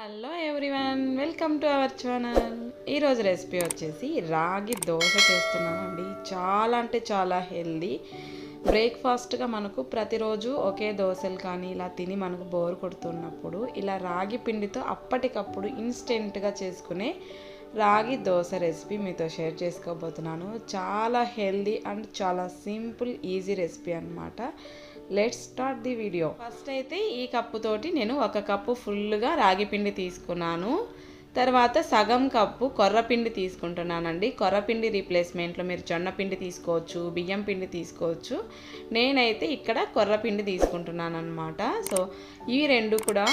Hello everyone welcome to our channel ఈరోజు recipe వచ్చేసి రాగి దోశ చేస్తున్నానండి చాలా అంటే చాలా హెల్దీ బ్రేక్ఫాస్ట్గా మనకు ప్రతిరోజు ఒకే దోశలు కానీ ఇలా తిని మనకు బోర్ కొడుతున్నప్పుడు ఇలా రాగి పిండితో అప్పటికప్పుడు ఇన్స్టెంట్గా చేసుకునే రాగి దోశ రెసిపీ మీతో షేర్ చేసుకోబోతున్నాను. చాలా హెల్దీ అండ్ చాలా సింపుల్ ఈజీ రెసిపీ అనమాట let's start the video first అయితే ఈ కప్పుతోటి నేను ఒక కప్పు ఫుల్గా రాగి పిండి తీసుకున్నాను. తర్వాత సగం కప్పు కొర్రపిండి తీసుకుంటున్నానండి. కొర్రపిండి రీప్లేస్మెంట్లో మీరు జొన్నపిండి తీసుకోవచ్చు బియ్యం పిండి తీసుకోవచ్చు. నేనైతే ఇక్కడ కొర్రపిండి తీసుకుంటున్నాను అనమాట సో ఇవి రెండు కూడా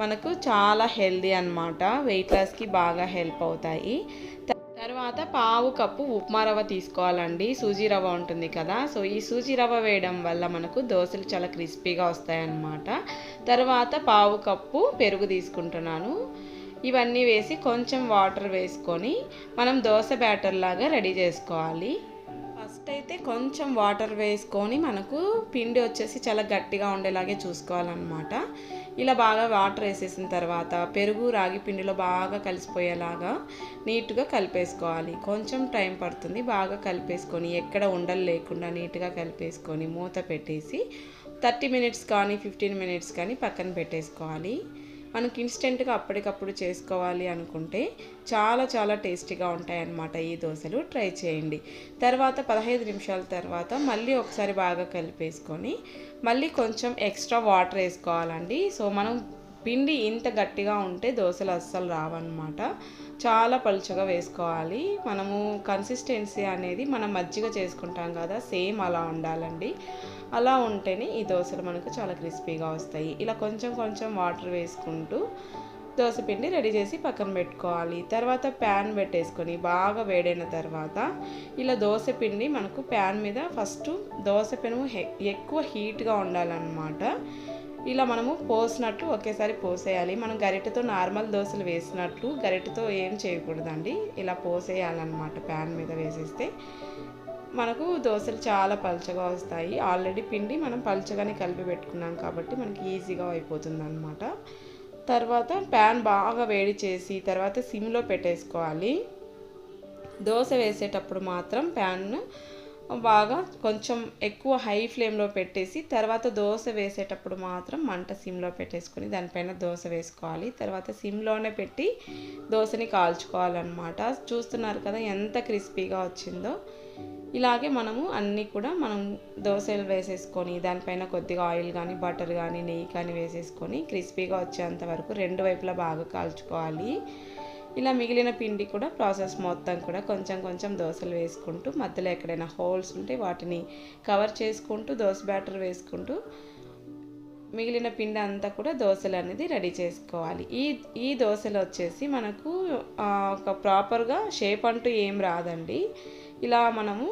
మనకు చాలా హెల్దీ అనమాట వెయిట్ లాస్కి బాగా హెల్ప్ అవుతాయి. తర్వాత పావు కప్పు ఉప్మా రవ్వ తీసుకోవాలండి. సూజీ రవ్వ ఉంటుంది కదా. సో ఈ సూజీ రవ్వ వేయడం వల్ల మనకు దోశలు చాలా క్రిస్పీగా వస్తాయన్నమాట. తర్వాత పావు కప్పు పెరుగు తీసుకుంటున్నాను. ఇవన్నీ వేసి కొంచెం వాటర్ వేసుకొని మనం దోశ బ్యాటర్ లాగా రెడీ చేసుకోవాలి. ఫస్ట్ అయితే కొంచెం వాటర్ వేసుకొని మనకు పిండి వచ్చేసి చాలా గట్టిగా ఉండేలాగే చూసుకోవాలన్నమాట. ఇలా బాగా వాటర్ వేసేసిన తర్వాత పెరుగు రాగి పిండిలో బాగా కలిసిపోయేలాగా నీట్గా కలిపేసుకోవాలి. కొంచెం టైం పడుతుంది బాగా కలిపేసుకొని ఎక్కడ ఉండలు లేకుండా నీట్గా కలిపేసుకొని మూత పెట్టేసి థర్టీ మినిట్స్ కానీ ఫిఫ్టీన్ మినిట్స్ కానీ పక్కన పెట్టేసుకోవాలి. మనకి ఇన్స్టెంట్గా అప్పటికప్పుడు చేసుకోవాలి అనుకుంటే చాలా చాలా టేస్టీగా ఉంటాయన్నమాట ఈ దోశలు. ట్రై చేయండి. తర్వాత పదహైదు నిమిషాల తర్వాత మళ్ళీ ఒకసారి బాగా కలిపేసుకొని మళ్ళీ కొంచెం ఎక్స్ట్రా వాటర్ వేసుకోవాలండి. సో మనం పిండి ఇంత గట్టిగా ఉంటే దోశలు అస్సలు రావన్నమాట. చాలా పలుచగా వేసుకోవాలి. మనము కన్సిస్టెన్సీ అనేది మనం మజ్జిగ చేసుకుంటాం కదా సేమ్ అలా ఉండాలండి. అలా ఉంటేనే ఈ దోశలు మనకు చాలా క్రిస్పీగా వస్తాయి. ఇలా కొంచెం కొంచెం వాటర్ వేసుకుంటూ దోశ పిండి రెడీ చేసి పక్కన పెట్టుకోవాలి. తర్వాత ప్యాన్ పెట్టేసుకొని బాగా వేడైన తర్వాత ఇలా దోశ పిండి మనకు ప్యాన్ మీద ఫస్ట్ దోశ పెను ఎక్కువ హీట్గా ఉండాలన్నమాట. ఇలా మనము పోసినట్టు ఒకేసారి పోసేయాలి. మనం గరిటెతో నార్మల్ దోశలు వేసినట్లు గరిటెతో ఏం చేయకూడదండి. ఇలా పోసేయాలన్నమాట ప్యాన్ మీద వేసేస్తే. మనకు దోశలు చాలా పలుచగా వస్తాయి. ఆల్రెడీ పిండి మనం పలచగానే కలిపి పెట్టుకున్నాం కాబట్టి మనకి ఈజీగా అయిపోతుంది అనమాట తర్వాత ప్యాన్ బాగా వేడి చేసి తర్వాత సిమ్లో పెట్టేసుకోవాలి. దోశ వేసేటప్పుడు మాత్రం ప్యాన్ను బాగా కొంచెం ఎక్కువ హై ఫ్లేమ్లో పెట్టేసి తర్వాత దోశ వేసేటప్పుడు మాత్రం మంట సిమ్లో పెట్టేసుకొని దానిపైన దోశ వేసుకోవాలి. తర్వాత సిమ్లోనే పెట్టి దోశని కాల్చుకోవాలన్నమాట. చూస్తున్నారు కదా ఎంత క్రిస్పీగా వచ్చిందో. ఇలాగే మనము అన్నీ కూడా మనం దోశలు వేసేసుకొని దానిపైన కొద్దిగా ఆయిల్ కానీ బటర్ కానీ నెయ్యి కానీ వేసేసుకొని క్రిస్పీగా వచ్చేంత వరకు రెండు వైపులా బాగా కాల్చుకోవాలి. ఇలా మిగిలిన పిండి కూడా ప్రాసెస్ మొత్తం కూడా కొంచెం కొంచెం దోశలు వేసుకుంటూ మధ్యలో ఎక్కడైనా హోల్స్ ఉంటే వాటిని కవర్ చేసుకుంటూ దోశ బ్యాటర్ వేసుకుంటూ మిగిలిన పిండి అంతా కూడా దోశలు అనేది రెడీ చేసుకోవాలి. ఈ ఈ దోశలు వచ్చేసి మనకు ఒక ప్రాపర్గా షేప్ అంటూ ఏం రాదండి. ఇలా మనము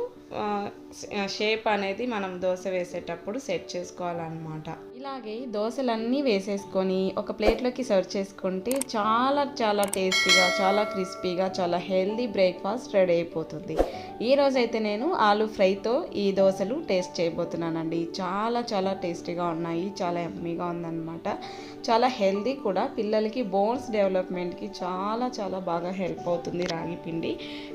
షేప్ అనేది మనం దోశ వేసేటప్పుడు సెట్ చేసుకోవాలన్నమాట. ఇలాగే దోశలన్నీ వేసేసుకొని ఒక ప్లేట్లోకి సర్వ్ చేసుకుంటే చాలా చాలా టేస్టీగా చాలా క్రిస్పీగా చాలా హెల్దీ బ్రేక్ఫాస్ట్ రెడీ అయిపోతుంది. ఈ రోజైతే నేను ఆలు ఫ్రైతో ఈ దోశలు టేస్ట్ చేయబోతున్నానండి. చాలా చాలా టేస్టీగా ఉన్నాయి చాలా ఎమ్మీగా ఉందన్నమాట. చాలా హెల్దీ కూడా పిల్లలకి బోన్స్ డెవలప్మెంట్కి చాలా చాలా బాగా హెల్ప్ అవుతుంది రాగి పిండి.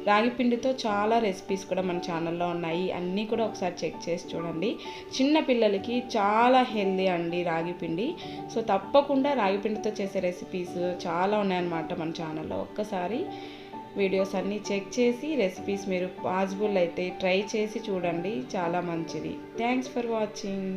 రాగి పిండితో చాలా రెసిపీస్ కూడా మన ఛానల్లో ఉన్నాయి అన్నీ కూడా ఒకసారి చెక్ చేసి చూడండి. చిన్న పిల్లలకి చాలా హెల్దీ అండి రాగి పిండి. సో తప్పకుండా రాగి పిండితో చేసే రెసిపీస్ చాలా ఉన్నాయన్నమాట మన ఛానల్లో ఒక్కసారి వీడియోస్ అన్నీ చెక్ చేసి రెసిపీస్ మీరు పాసిబుల్ అయితే ట్రై చేసి చూడండి. చాలా మంచిది. Thanks for watching